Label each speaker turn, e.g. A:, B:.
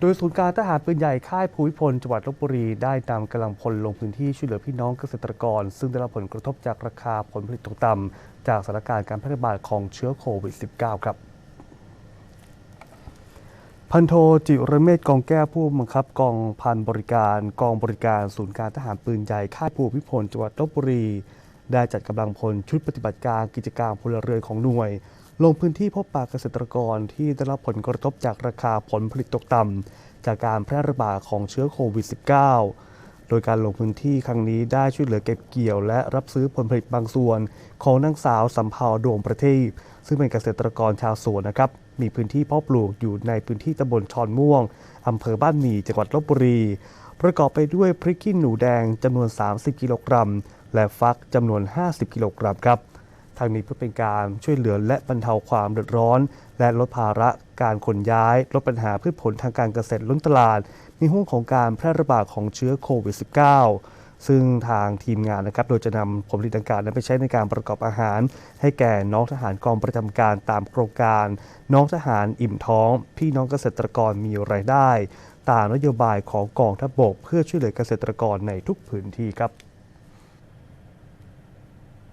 A: โดยศูนย์การทหารปืนใหญ่ค่ายภูมิพลจังหวัดลบบุรีได้นำกำลังพลลงพื้นที่ช่วยเหลือพี่น้องเกษตรกร ซึ่งได้รับผลกระทบจากราคาผลผลิตตกต่ำจากสถานการณ์การแพร่ระบาดของเชื้อโควิด -19 ครับพันโทจิรเมศกองแก้วผู้บังคับกองพันบริการกองบริการศูนย์การทหารปืนใหญ่ค่ายภูมิพลจังหวัดลบบุรี ได้จัดกำลังพลชุดปฏิบัติการกิจการพลเรือนของหน่วย ลงพื้นที่พบปะเกษตรกรที่ได้รับผลกระทบจากราคาผลผลิตตกต่ำจากการแพร่ระบาดของเชื้อโควิด -19 โดยการลงพื้นที่ครั้งนี้ได้ช่วยเหลือเก็บเกี่ยว และรับซื้อผลผลิตบางส่วน ของนางสาวสำเภาดวงประทีปซึ่งเป็นเกษตรกรชาวสวนนะครับ มีพื้นที่เพาะปลูกอยู่ในพื้นที่ตำบลชอนม่วงอำเภอบ้านหมี่จังหวัดลบบุรี ประกอบไปด้วยพริกขี้หนูแดงจำนวน 30 กิโลกรัม และฟักจำนวน 50 กิโลกรัมครับ ทางนี้เพื่อเป็นการช่วยเหลือและบรรเทาความเดือดร้อน และลดภาระการขนย้าย ลดปัญหาพืชผลทางการเกษตรล้นตลาด ในห่วงของการแพร่ระบาดของเชื้อโควิด -19 ซึ่งทางทีมงานนะครับ โดยจะนำผลผลิตดังกล่าวนั้นไปใช้ในการประกอบอาหาร ให้แก่น้องทหารกองประจำการตามโครงการ น้องทหารอิ่มท้อง พี่น้องเกษตรกรมีรายได้ ตามนโยบายของกองทัพบก เพื่อช่วยเหลือเกษตรกรในทุกพื้นที่ครับ